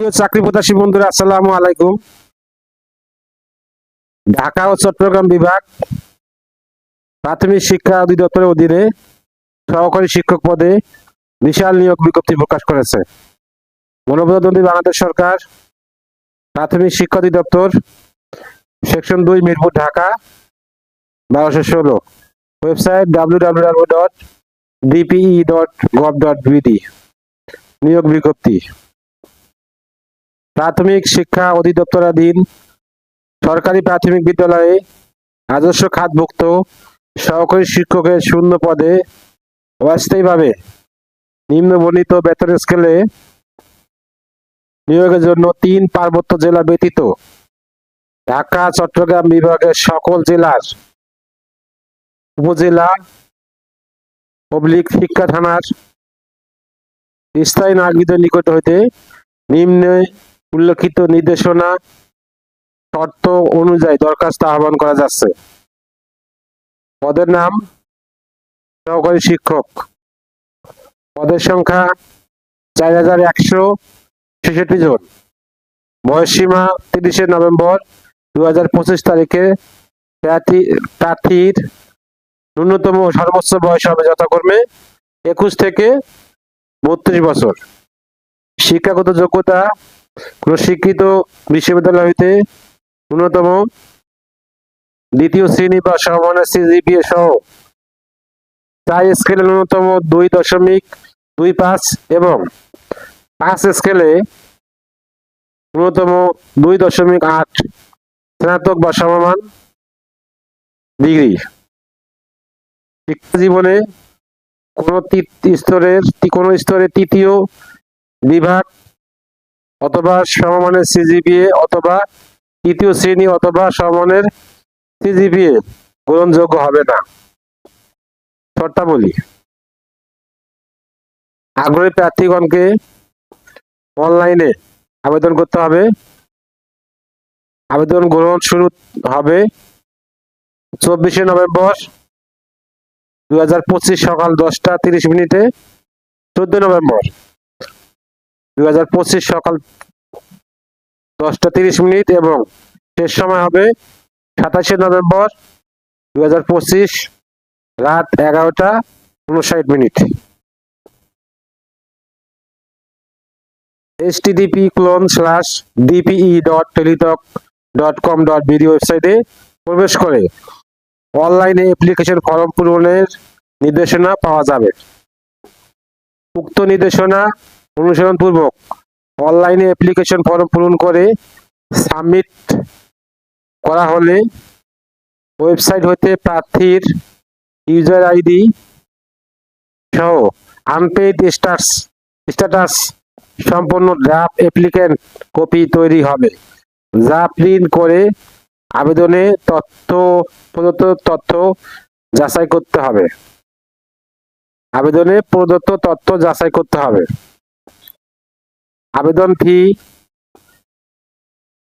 চাকরি প্রত্যাশী বন্ধুরা আলাইকুম। ঢাকা ও চট্টগ্রাম বিভাগ প্রাথমিক শিক্ষা অধিদপ্তরের অধীনে সহকারী শিক্ষক পদে বিশাল নিয়োগ বিজ্ঞপ্তি প্রকাশ করেছে। বাংলাদেশ সরকার প্রাথমিক শিক্ষা অধিদপ্তর, সেকশন দুই, মিরপুর, ঢাকা, বারোশো ষোলো। Website W W W dot DPE dot gov dot BD. নিয়োগ বিজ্ঞপ্তি। প্রাথমিক শিক্ষা অধিদপ্তরাধীন সরকারি প্রাথমিক বিদ্যালয়ে রাজস্ব খাতভুক্ত সহকারী শিক্ষকের শূন্য পদে অস্থায়ীভাবে নিম্নবর্ণিত বেতন স্কেলে নিয়োগের জন্য তিন পার্বত্য জেলা ব্যতীত ঢাকা, চট্টগ্রাম বিভাগের সকল জেলার উপজেলা পাবলিক শিক্ষা থানার স্থায়ী নাগরিকদের নিকট হইতে নিম্নে উল্লেখিত নির্দেশনা শর্ত অনুযায়ী দরখাস্ত আহ্বান করা যাচ্ছে। পদের নাম সহকারী শিক্ষক। পদের সংখ্যা চার হাজার একশো ছেষট্টি জন। বয়সসীমা তিরিশে নভেম্বর দু হাজার পঁচিশ তারিখে প্রার্থী, প্রার্থীর ন্যূনতম সর্বোচ্চ বয়স হবে যথাক্রমে একুশ থেকে বত্রিশ বছর। শিক্ষাগত যোগ্যতা কোন শিক্ষিত বিশ্ববিদ্যালয় হইতে ন্যূনতম দ্বিতীয় শ্রেণি বা সমমানের সিজিপিএ সহ চার স্কেলে ন্যূনতম দুই দশমিক দুই পাঁচ এবং পাঁচ স্কেলে ন্যূনতম দুই দশমিক আট স্নাতক বা সমমান ডিগ্রি। শিক্ষা জীবনে কোন স্তরের কোন স্তরে তৃতীয় বিভাগ অথবা সমমানের সিজিপিএ অথবা তৃতীয় শ্রেণি অথবা সমমানের সিজিপিএ গ্রহণযোগ্য হবে না। শর্তাবলী। আগ্রহী প্রার্থীগণকে অনলাইনে আবেদন করতে হবে। আবেদন গ্রহণ শুরু হবে চব্বিশে নভেম্বর দুই হাজার পঁচিশ সকাল দশটা তিরিশ মিনিটে চোদ্দ নভেম্বর। দুই হাজার পঁচিশ সকাল দশটা তিরিশ মিনিট এবং শেষ সময় হবে সাতাশে নভেম্বর দুই হাজার পঁচিশ রাত এগারোটা উনষাট minute. HTTP colon slash DPE dot teletalk dot com dot BD ওয়েবসাইটে প্রবেশ করে অনলাইনে অ্যাপ্লিকেশন ফর্ম পূরণের নির্দেশনা পাওয়া যাবে। উক্ত নির্দেশনা অনুসরণ পূর্বক অনলাইনে অ্যাপ্লিকেশন ফর্ম পূরণ করে সাবমিট করা হলে ওয়েবসাইট হতে প্রার্থীর ইউজার আইডি সহ আনপেইড স্টার্স স্ট্যাটাস সম্পন্ন ড্রাফট অ্যাপ্লিকেন্ট কপি তৈরি হবে, যা প্রিন্ট করে আবেদনে তথ্য, প্রদত্ত তথ্য যাচাই করতে হবে। আবেদনে প্রদত্ত তথ্য যাচাই করতে হবে। আবেদন ফি,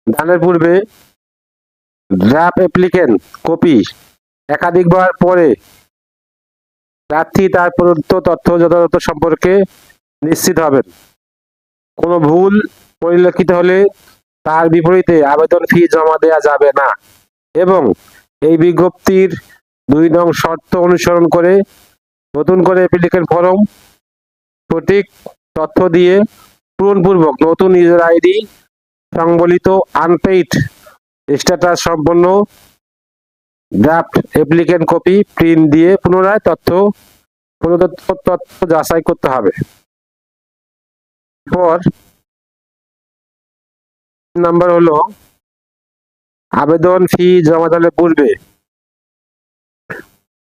দানের পূর্বে ড্রাফট অ্যাপ্লিকেন্ট কপি একাধিকবার পরে প্রার্থী তার প্রদত্ত তথ্য, যথাযথ সম্পর্কে নিশ্চিত হবেন। কোনো ভুল পরিলক্ষিত হলে তার বিপরীতে আবেদন ফি জমা দেওয়া যাবে না এবং এই বিজ্ঞপ্তির দুই নং শর্ত অনুসরণ করে নতুন করে অ্যাপ্লিকেন্ট ফর্ম সঠিক তথ্য দিয়ে পূরণপূর্বক নতুন ইউজার আইডি সংবলিত আনপেইড স্ট্যাটাস সম্পন্ন ড্রাফট অ্যাপ্লিকেন্ট কপি প্রিন্ট দিয়ে পুনরায় তথ্য প্রদত্ত তথ্য যাচাই করতে হবে। পর নাম্বার হলো, আবেদন ফি জমা দেওয়ার পূর্বে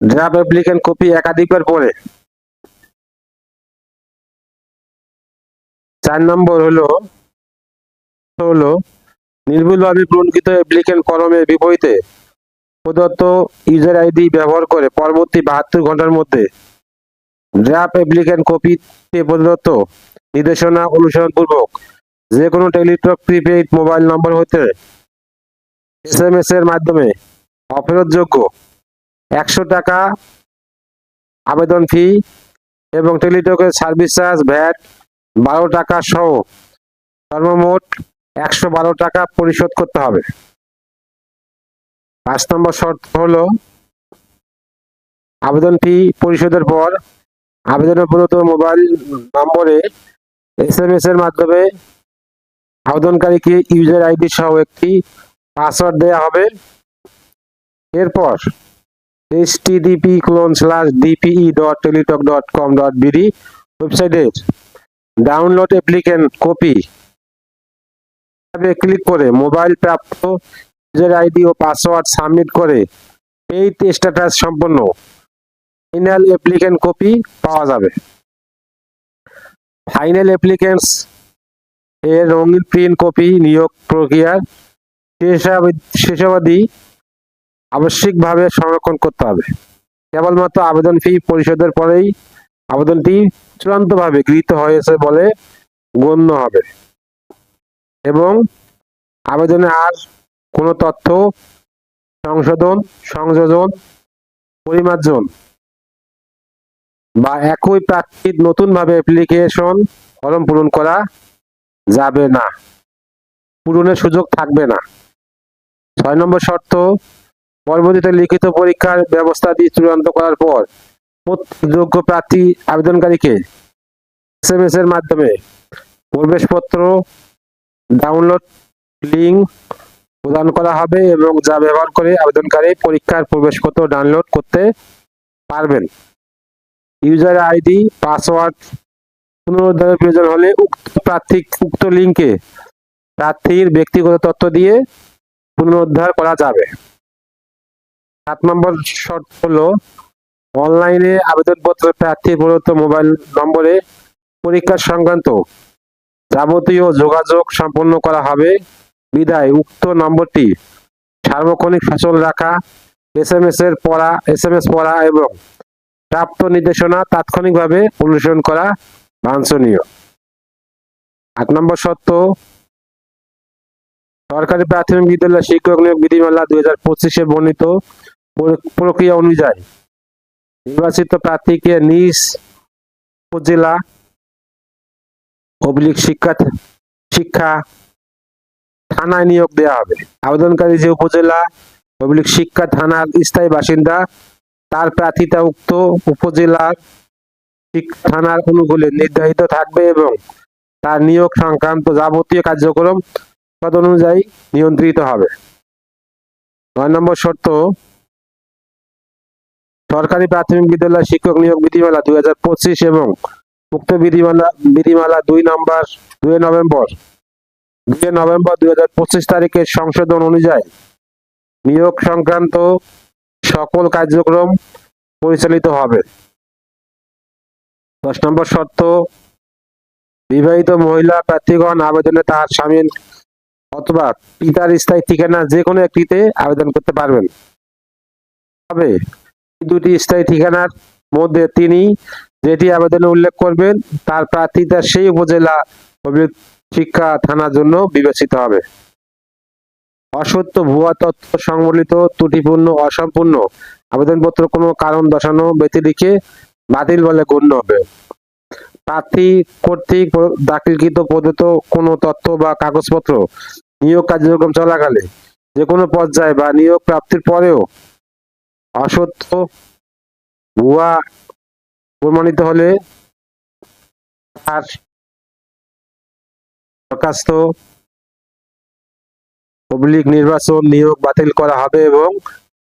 ড্রাফট অ্যাপ্লিকেন্ট কপি একাধিকবার পড়ে। চার নম্বর হলো হলো, নির্ভুলভাবে পূরণকৃত অ্যাপ্লিকেন্ট কলমের বিপরীতে প্রদত্ত ইউজার আইডি ব্যবহার করে পরবর্তী বাহাত্তর ঘণ্টার মধ্যে ড্রাফট অ্যাপ্লিকেন্ট কপিতে প্রদত্ত নির্দেশনা অনুসরণ পূর্বক যে কোনো টেলিটক প্রিপেইড মোবাইল নম্বর হতে এস এম এস এর মাধ্যমে অফেরতযোগ্য একশো টাকা আবেদন ফি এবং টেলিটকের সার্ভিস চার্জ ভ্যাট বারো টাকা সহ সর্বমোট একশো বারো টাকা পরিশোধ করতে হবে। পাঁচ নম্বর শর্ত হলো আবেদন ফি পরিশোধের পর আবেদনের প্রদত্ত মোবাইল নম্বরে এস এম এস এর মাধ্যমে আবেদনকারীকে ইউজার আইডি সহ একটি পাসওয়ার্ড দেওয়া হবে। এরপর HTTP colon slash DPE dot teletalk dot com dot BD ওয়েবসাইটের ডাউনলোড অ্যাপ্লিকেন্ট কপি। ক্লিক করে মোবাইল প্রাপ্ত ইউজার আইডি ও পাসওয়ার্ড সাবমিট করে এই স্ট্যাটাস সম্পন্ন ফাইনাল অ্যাপ্লিকেন্ট কপি পাওয়া যাবে। ফাইনাল অ্যাপ্লিকেন্টস এর রঙিন প্রিন্ট কপি নিয়োগ প্রক্রিয়ার শেষাবধি আবশ্যিকভাবে সংরক্ষণ করতে হবে। কেবলমাত্র আবেদন ফি পরিশোধের পরেই আবেদনটি চূড়ান্তভাবে গৃহীত হয়েছে বলে গণ্য হবে। এবং আবেদনে আর কোনো তথ্য, সংশোধন, সংযোজন, পরিমার্জন বা একই প্রার্থীর নতুনভাবে অ্যাপ্লিকেশন ফর্ম পূরণ করা যাবে না, পূরণের সুযোগ থাকবে না। ছয় নম্বর শর্ত, পরবর্তীতে লিখিত পরীক্ষার ব্যবস্থা দিয়ে চূড়ান্ত করার পর যোগ্য প্রার্থী আবেদনকারীকে এস এম এস এর মাধ্যমে প্রবেশপত্র ডাউনলোড লিঙ্ক প্রদান করা হবে এবং যা ব্যবহার করে আবেদনকারী পরীক্ষার প্রবেশপত্র ডাউনলোড করতে পারবেন। ইউজার আইডি পাসওয়ার্ড পুনরুদ্ধারের প্রয়োজন হলে উক্ত প্রার্থী, উক্ত লিঙ্কে প্রার্থীর ব্যক্তিগত তথ্য দিয়ে পুনরুদ্ধার করা যাবে। সাত নম্বর শর্ত হলো অনলাইনে আবেদনপত্র প্রার্থী প্রদত্ত মোবাইল নম্বরে পরীক্ষা সংক্রান্ত যাবতীয় যোগাযোগ সম্পন্ন করা হবে। বিদায়। উক্ত নম্বরটি সার্বক্ষণিক সচল রাখা এস এম এস এর পড়া এস এম এস পড়া এবং প্রাপ্ত নির্দেশনা তাৎক্ষণিকভাবে অনুসরণ করা বাঞ্ছনীয়। আট নম্বর শর্ত, সরকারি প্রাথমিক বিদ্যালয় শিক্ষক নিয়োগ বিধিমালা দুই হাজার পঁচিশে বর্ণিত প্রক্রিয়া অনুযায়ী নির্বাচিত প্রার্থীকে নিজ উপজেলা অবলিক শিক্ষা শিক্ষা থানায় নিয়োগ দেওয়া হবে। আবেদনকারী যে উপজেলা অবলিক শিক্ষা থানার স্থায়ী বাসিন্দা, তার প্রার্থিতা উক্ত উপজেলার থানার অনুকূলে নির্ধারিত থাকবে এবং তার নিয়োগ সংক্রান্ত যাবতীয় কার্যক্রম তদ অনুযায়ী নিয়ন্ত্রিত হবে। নয় নম্বর শর্ত সরকারি প্রাথমিক বিদ্যালয় শিক্ষক নিয়োগ বিধিমালা দুই হাজার পঁচিশ এবং উক্ত বিধিমালা বিধিমালা দুই নম্বর দুই নভেম্বর। দুই নভেম্বর দুই হাজার পঁচিশ তারিখের সংশোধন অনুযায়ী নিয়োগ সংক্রান্ত সকল কার্যক্রম পরিচালিত হবে। দশ নম্বর শর্ত, বিবাহিত মহিলা প্রার্থীগণ আবেদনে তার স্বামীর অথবা পিতার স্থায়ী ঠিকানা যে কোনো একটিতে আবেদন করতে পারবেন। তবে দুটি স্থায়ী ঠিকানার মধ্যে তিনি যেটি আবেদনে উল্লেখ করবেন, তার প্রার্থীতা সেই উপজেলা শিক্ষা থানার জন্য বিবেচিত হবে। অসত্য ভুয়া তথ্য সংবলিত ত্রুটিপূর্ণ, অসম্পূর্ণ আবেদনপত্র কোনো কারণ দর্শানো ব্যতিরিকে বাতিল বলে গণ্য হবে। প্রার্থী কর্তৃক দাখিলকৃত প্রদত্ত কোনো তথ্য বা কাগজপত্র নিয়োগ কার্যক্রম চলাকালে যে কোনো পর্যায়ে বা নিয়োগ প্রাপ্তির পরেও অসত্য ভুয়া প্রমাণিত হলে দরখাস্ত পাবলিক নির্বাচন নিয়োগ বাতিল করা হবে এবং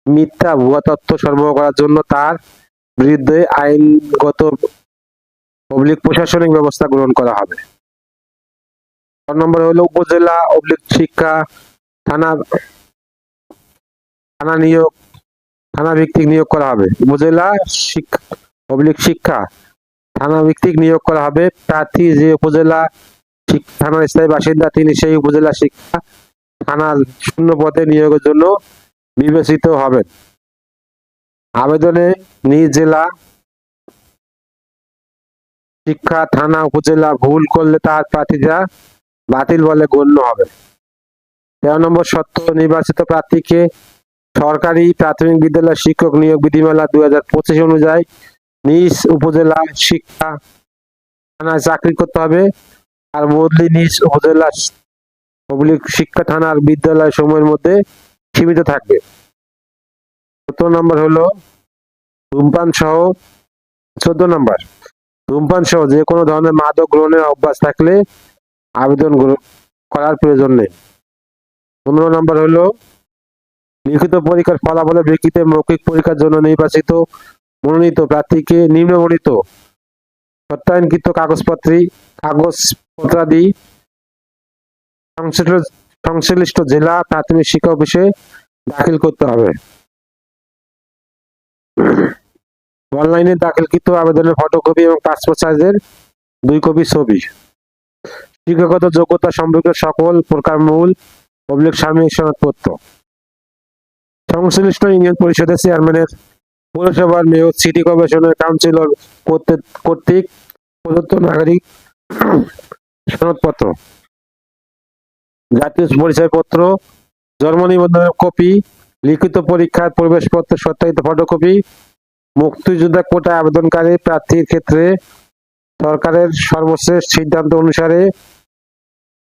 মিথ্যা ভুয়া তথ্য সরবরাহ করার জন্য তার বিরুদ্ধে আইনগত পাবলিক প্রশাসনিক ব্যবস্থা গ্রহণ করা হবে। চার নম্বর হলো উপজেলা অবলিক শিক্ষা থানা থানা নিয়োগ থানা ভিত্তিক নিয়োগ করা হবে। উপজেলা শিক্ষা অবলিক শিক্ষা থানা ভিত্তিক নিয়োগ করা হবে। প্রার্থী যে উপজেলা থানার স্থায়ী বাসিন্দা, তিনি সেই উপজেলা শিক্ষা থানার শূন্য পদে নিয়োগের জন্য বিবেচিত হবেন। আবেদনে নিজ জেলা শিক্ষা থানা উপজেলা ভুল করলে তার প্রার্থীরা বাতিল বলে গণ্য হবে। তেরো নম্বর সত্য, নির্বাচিত প্রার্থীকে সরকারি প্রাথমিক বিদ্যালয় শিক্ষক নিয়োগ বিধিমালা দুই হাজার পঁচিশ অনুযায়ী নিজ উপজেলা শিক্ষা থানায় চাকরি করতে হবে। আর বদলি নিজ উপজেলা পাবলিক শিক্ষা থানার বিদ্যালয় সময়ের মধ্যে সীমিত থাকবে। সতেরো নম্বর হলো ধূমপান সহ, চোদ্দ নম্বর, ধূমপান সহ যে কোনো ধরনের মাদক গ্রহণের অভ্যাস থাকলে আবেদন করার প্রয়োজন নেই। পনেরো নম্বর হলো লিখিত পরীক্ষার ফলাফলের ভিত্তিতে মৌখিক পরীক্ষার জন্য নির্বাচিত মনোনীত প্রার্থীকে নিম্নবর্ণিত সত্যায়নকৃত কাগজপত্রী, কাগজপত্রাদি সংশ্লিষ্ট জেলা প্রাথমিক শিক্ষা অফিসে দাখিল করতে হবে। অনলাইনে দাখিলকৃত আবেদনের ফটোকপি এবং পাসপোর্ট সাইজের দুই কপি ছবি। শিক্ষাগত যোগ্যতা সম্পর্কে সকল প্রকার মূল পাবলিক সাময়িক সনদপত্র সংশ্লিষ্ট ইউনিয়ন পরিষদের চেয়ারম্যানের পৌরসভার মেয়র, সিটি কর্পোরেশনের কাউন্সিলর কর্তৃক- প্রদত্ত নাগরিক সনদপত্র, জাতীয় পরিচয়পত্র, জন্ম নিবন্ধনের কপি, লিখিত পরীক্ষার প্রবেশপত্র, সত্যায়িত ফটোকপি, মুক্তিযোদ্ধা কোটা আবেদনকারী প্রার্থীর ক্ষেত্রে সরকারের সর্বশেষ সিদ্ধান্ত অনুসারে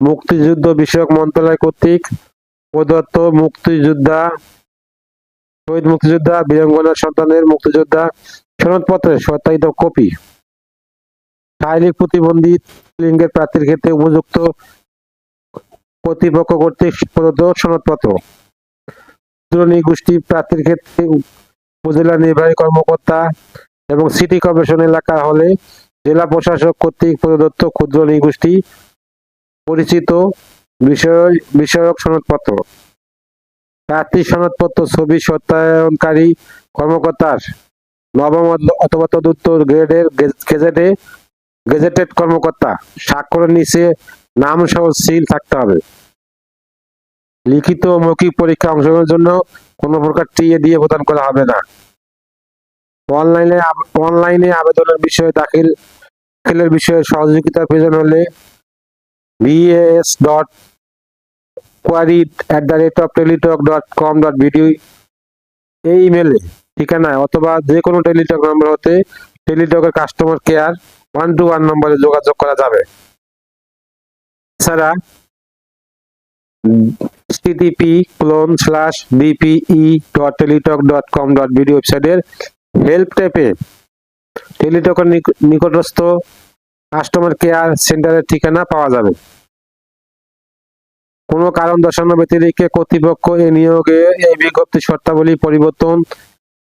মুক্তিযুদ্ধ বিষয়ক মন্ত্রণালয় কর্তৃক প্রদত্ত মুক্তিযোদ্ধা শহীদ মুক্তিযোদ্ধা বীরাঙ্গনার সন্তানের মুক্তিযোদ্ধা সনদপত্রের সত্যায়িত কপি। শারীরিক প্রতিবন্ধী লিঙ্গের প্রার্থীর ক্ষেত্রে উপযুক্ত কর্তৃপক্ষ কর্তৃক প্রদত্ত সনদপত্র। ক্ষুদ্র গোষ্ঠী প্রার্থীর ক্ষেত্রে উপজেলা নির্বাহী কর্মকর্তা এবং সিটি কর্পোরেশন এলাকা হলে জেলা প্রশাসক কর্তৃক প্রদত্ত ক্ষুদ্র নৃগোষ্ঠী পরিচিত বিষয় বিষয়ক সনদপত্র। প্রার্থী সনদপত্র, ছবি সত্যায়নকারী কর্মকর্তার নবম অথবা তদুত্তর গ্রেডের গেজেটে, গেজেটেড কর্মকর্তা। স্বাক্ষরের নিচে নাম সহ সিল থাকতে হবে। লিখিত মৌখিক পরীক্ষা অংশগ্রহণের জন্য কোনো প্রকার টিএ দিয়ে প্রদান করা হবে না। অনলাইনে অনলাইনে আবেদনের বিষয়ে দাখিল দাখিলের বিষয়ে সহযোগিতার প্রয়োজন হলে VS dot query at the rate of teletalk dot com dot BD এই ইমেলে ঠিকানায়, অথবা যে কোনো টেলিটক নম্বর হতে টেলিটকের customer care one two one নম্বরে যোগাযোগ করা যাবে। এছাড়া http colon slash DPE dot teletalk dot com dot BD ওয়েবসাইটের হেল্প ট্যাপে টেলিটকের নিকটস্থ কাস্টমার কেয়ার সেন্টারের ঠিকানা পাওয়া যাবে। কোনো কারণ দর্শানো ব্যতিরেকে কর্তৃপক্ষ এ নিয়োগে এই বিজ্ঞপ্তি শর্তাবলী পরিবর্তন,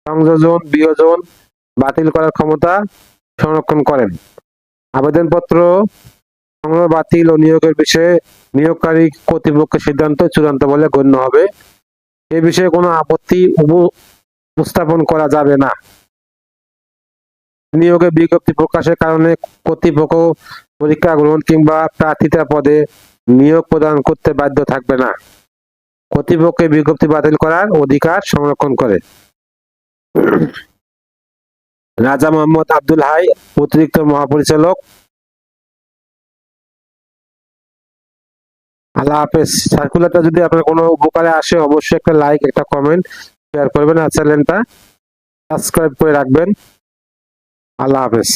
সংযোজন, বিয়োজন বাতিল করার ক্ষমতা সংরক্ষণ করেন। আবেদনপত্র সংগ্রহ, বাতিল ও নিয়োগের বিষয়ে নিয়োগকারী কর্তৃপক্ষের সিদ্ধান্ত চূড়ান্ত বলে গণ্য হবে। এ বিষয়ে কোনো আপত্তি উপস্থাপন করা যাবে না। নিয়োগে বিজ্ঞপ্তি প্রকাশের কারণে কর্তৃপক্ষ পরীক্ষা গ্রহণ কিংবা প্রার্থিতা পদে নিয়োগ প্রদান করতে বাধ্য থাকবে না। কর্তৃপক্ষের বিজ্ঞপ্তি বাতিল করার অধিকার সংরক্ষণ করে। রাজা মোহাম্মদ আব্দুল হাই, অতিরিক্ত মহাপরিচালক। আল্লাহ হাফেজ। সার্কুলারটা যদি আপনার কোনো উপকারে আসে, অবশ্যই একটা লাইক একটা কমেন্ট শেয়ার করবেন আর চ্যানেলটা সাবস্ক্রাইব করে রাখবেন। আল্লাহ হাফেজ।